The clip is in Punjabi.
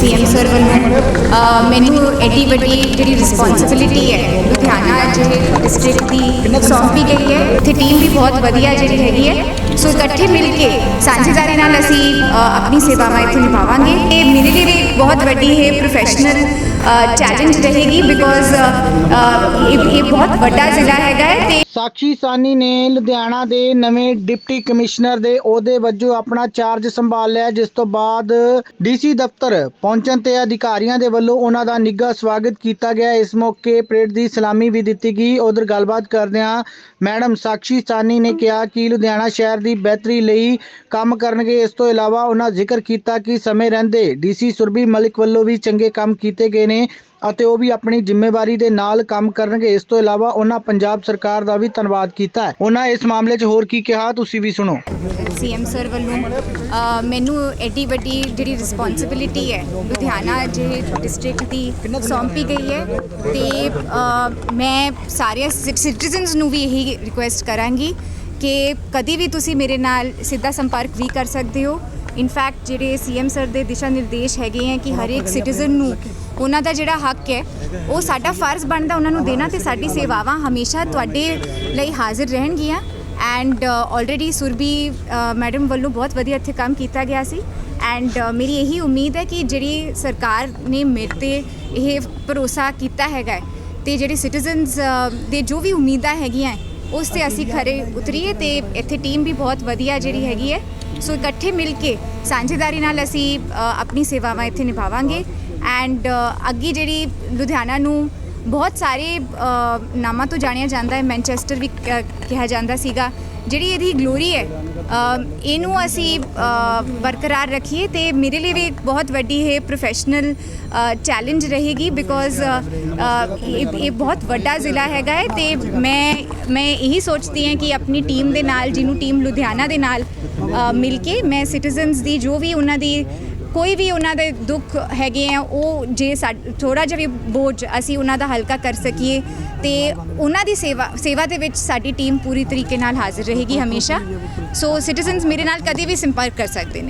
ਸੀਐਮ ਸਰ ਵੱਲੋਂ ਮੈਨੂੰ ਐਡੀ ਵੱਡੀ ਜਿਹੜੀ ਰਿਸਪੌਂਸਿਬਿਲਿਟੀ ਹੈ ਲੁਧਿਆਣਾ ਜਿਹੜੇ ਡਿਸਟ੍ਰਿਕਟ ਦੀ ਸੌਂਪੀ ਗਈ ਹੈ। ਇੱਥੇ ਟੀਮ ਵੀ ਬਹੁਤ ਵਧੀਆ ਜਿਹੜੀ ਹੈਗੀ ਹੈ। ਸੋ ਇਕੱਠੇ ਮਿਲ ਕੇ ਸਾਂਝੇਦਾਰੀ ਨਾਲ ਅਸੀਂ ਆਪਣੀ ਸੇਵਾਵਾਂ ਇੱਥੇ ਨਿਭਾਵਾਂਗੇ। ਇਹ ਮੇਰੇ ਲਈ ਬਹੁਤ ਵੱਡੀ ਹੈ ਪ੍ਰੋਫੈਸ਼ਨਲ ਚੈਲੰਜ ਰਹੇਗੀ ਬਿਕੋਜ਼ ਇਹ ਬਹੁਤ ਵੱਡਾ ਜ਼ਿਲ੍ਹਾ ਹੈਗਾ ਹੈ ਤੇ ਸਾਨੀ ਨੇ ਲੁਧਿਆਣਾ ਦੇ ਨਵੇਂ ਡਿਪਟੀ ਕਮਿਸ਼ਨਰ ਦੇ ਅਹੁਦੇ ਵਜੋਂ ਆਪਣਾ ਚਾਰਜ ਸੰਭਾਲ ਲਿਆ, ਜਿਸ ਤੋਂ ਬਾਅਦ ਡੀਸੀ ਦਫ਼ਤਰ ਪਹੁੰਚਣ ਤੇ ਅਧਿਕਾਰੀਆਂ ਦੇ ਵੱਲੋਂ ਉਹਨਾਂ ਦਾ ਨਿੱਘਾ ਸਵਾਗਤ ਕੀਤਾ ਗਿਆ। ਇਸ ਮੌਕੇ ਪਰੇਡ ਦੀ ਸਲਾਮੀ ਵੀ ਦਿੱਤੀ ਗਈ ਉਧਰ ਗੱਲਬਾਤ ਕਰਦਿਆਂ ਮੈਡਮ ਸਾਕਸ਼ੀ ਸਾਨੀ ਨੇ ਕਿਹਾ ਕਿ ਲੁਧਿਆਣਾ ਸ਼ਹਿਰ ਦੀ ਬਿਹਤਰੀ ਲਈ ਕੰਮ ਕਰਨਗੇ। ਇਸ ਤੋਂ ਇਲਾਵਾ ਉਹਨਾਂ ਜ਼ਿਕਰ ਕੀਤਾ ਕਿ ਸਮੇਂ ਰਹਿੰਦੇ ਡੀਸੀ ਸੁਰਭੀ ਮਲਿਕ ਵੱਲੋਂ ਵੀ ਚੰਗੇ ਕੰਮ ਕੀਤੇ ਗਏ ਨੇ। ਅਤੇ ਉਹ ਵੀ ਆਪਣੀ ਜ਼ਿੰਮੇਵਾਰੀ ਦੇ ਨਾਲ ਕੰਮ ਕਰਨਗੇ। ਇਸ ਤੋਂ ਇਲਾਵਾ ਉਹਨਾਂ ਪੰਜਾਬ ਸਰਕਾਰ ਦਾ ਵੀ ਧੰਨਵਾਦ ਕੀਤਾ ਹੈ। ਉਹਨਾਂ ਇਸ ਮਾਮਲੇ 'ਚ ਹੋਰ ਕੀ ਕਿਹਾ ਤੁਸੀਂ ਵੀ ਸੁਣੋ। ਸੀਐਮ ਸਰ ਵੱਲੋਂ ਮੈਨੂੰ ਐਡੀ ਵੱਡੀ ਜਿਹੜੀ ਰਿਸਪੌਂਸਿਬਿਲਿਟੀ ਹੈ ਲੁਧਿਆਣਾ ਜਿਹੜੇ ਡਿਸਟ੍ਰਿਕਟ ਦੀ ਸੌਂਪੀ ਗਈ ਹੈ ਤੇ ਅ, ਮੈਂ ਸਾਰੇ ਸਿਟੀਜ਼ਨਸ ਨੂੰ ਵੀ ਇਹੀ ਰਿਕੁਐਸਟ ਕਰਾਂਗੀ ਕਿ ਕਦੀ ਵੀ ਤੁਸੀਂ ਮੇਰੇ ਨਾਲ ਸਿੱਧਾ ਸੰਪਰਕ ਵੀ ਕਰ ਸਕਦੇ ਹੋ। ਇਨਫੈਕਟ ਜਿਹੜੇ ਸੀਐਮ ਸਰ ਦੇ ਦਿਸ਼ਾ ਨਿਰਦੇਸ਼ ਹੈਗੇ ਆ ਕਿ ਹਰ ਇੱਕ ਸਿਟੀਜ਼ਨ ਨੂੰ ਉਹਨਾਂ ਦਾ ਜਿਹੜਾ ਹੱਕ ਹੈ, ਉਹ ਸਾਡਾ ਫਰਜ਼ ਬਣਦਾ ਉਹਨਾਂ ਨੂੰ ਦੇਣਾ ਤੇ ਸਾਡੀ ਸੇਵਾਵਾਂ ਹਮੇਸ਼ਾ ਤੁਹਾਡੇ ਲਈ ਹਾਜ਼ਰ ਰਹਿਣਗੀਆਂ। ਐਂਡ ਆਲਰੇਡੀ ਸੁਰਬੀ ਮੈਡਮ ਵੱਲੋਂ ਬਹੁਤ ਵਧੀਆ ਇੱਥੇ ਕੰਮ ਕੀਤਾ ਗਿਆ ਸੀ। ਐਂਡ ਮੇਰੀ ਇਹੀ ਉਮੀਦ ਹੈ ਕਿ ਜਿਹੜੀ ਸਰਕਾਰ ਨੇ ਮੇਰੇ ਤੇ ਇਹ ਭਰੋਸਾ ਕੀਤਾ ਹੈਗਾ ਹੈ ਤੇ ਜਿਹੜੇ ਸਿਟੀਜ਼ਨਸ ਦੇ ਜੋ ਵੀ ਉਮੀਦਾਂ ਹੈਗੀਆਂ ਉਸ ਤੇ ਅਸੀਂ ਖਰੇ ਉਤਰੀਏ ਤੇ ਇੱਥੇ ਟੀਮ ਵੀ ਬਹੁਤ ਵਧੀਆ ਜਿਹੜੀ ਹੈਗੀ ਹੈ। ਸੋ ਇਕੱਠੇ ਮਿਲ ਕੇ ਸਾਂਝੇਦਾਰੀ ਨਾਲ ਅਸੀਂ ਆਪਣੀ ਸੇਵਾਵਾਂ ਇੱਥੇ ਨਿਭਾਵਾਂਗੇ। ਐਂਡ uh, ਅੱਗੇ ਜਿਹੜੀ ਲੁਧਿਆਣਾ ਨੂੰ ਬਹੁਤ ਸਾਰੇ ਅ, ਨਾਮਾਂ ਤੋਂ ਜਾਣਿਆ ਜਾਂਦਾ ਹੈ ਮੈਨਚੈਸਟਰ ਵੀ ਕ- ਕਿਹਾ ਜਾਂਦਾ ਸੀਗਾ। ਜਿਹੜੀ ਇਹਦੀ ਗਲੋਰੀ ਹੈ ਇਹਨੂੰ ਅਸੀਂ ਬਰਕਰਾਰ ਰੱਖੀਏ ਤੇ ਮੇਰੇ ਲਈ ਵੀ ਇੱਕ ਬਹੁਤ ਵੱਡੀ ਹੈ ਪ੍ਰੋਫੈਸ਼ਨਲ ਚੈਲੰਜ ਰਹੇਗੀ ਬਿਕੋਜ਼ ਇਹ ਬਹੁਤ ਵੱਡਾ ਜ਼ਿਲ੍ਹਾ ਹੈਗਾ ਹੈ ਤੇ ਮੈਂ ਮੈਂ ਇਹੀ ਸੋਚਦੀ ਹਾਂ ਕਿ ਆਪਣੀ ਟੀਮ ਦੇ ਨਾਲ ਜਿਹਨੂੰ ਟੀਮ ਲੁਧਿਆਣਾ ਦੇ ਨਾਲ ਮਿਲ ਕੇ ਮੈਂ ਸਿਟੀਜ਼ਨਸ ਦੀ ਜੋ ਵੀ ਉਹਨਾਂ ਦੀ ਕੋਈ ਵੀ ਉਹਨਾਂ ਦੇ ਦੁੱਖ ਹੈਗੇ ਆ, ਉਹ ਜੇ ਥੋੜਾ ਜਿਹਾ ਵੀ ਬੋਝ ਅਸੀਂ ਉਹਨਾਂ ਦਾ ਹਲਕਾ ਕਰ ਸਕੀਏ ਤੇ ਉਹਨਾਂ ਦੀ ਸੇਵਾ ਸੇਵਾ ਦੇ ਵਿੱਚ ਸਾਡੀ ਟੀਮ ਪੂਰੀ ਤਰੀਕੇ ਨਾਲ ਹਾਜ਼ਰ ਰਹੇਗੀ ਹਮੇਸ਼ਾ। ਸੋ ਸਿਟੀਜ਼ਨਸ ਮੇਰੇ ਨਾਲ ਕਦੇ ਵੀ ਸੰਪਰਕ ਕਰ ਸਕਦੇ ਨੇ।